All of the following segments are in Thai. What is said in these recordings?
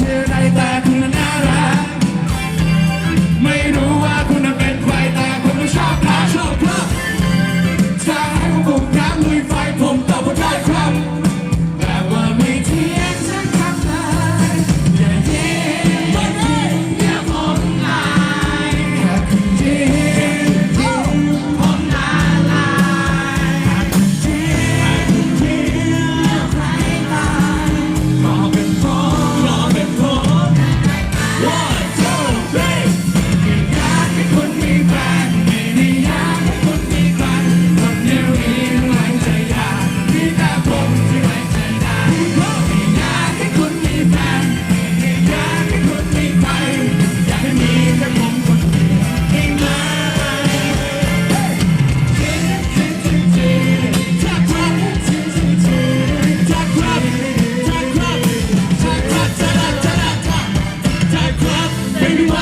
tonight.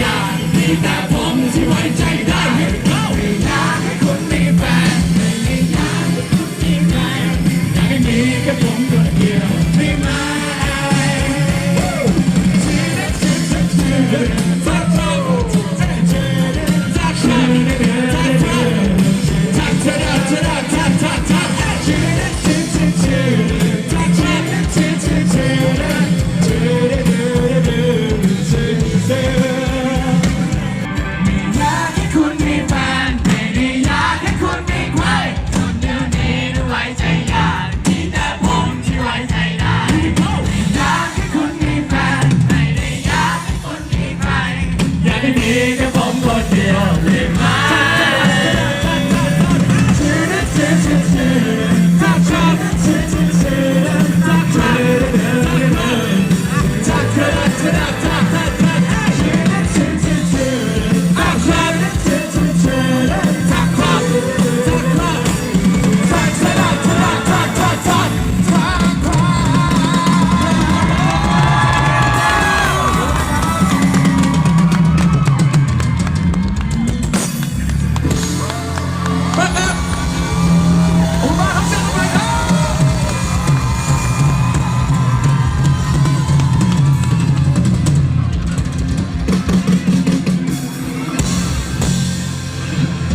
that ที่มีแค่ผมคนเดียวริมไม้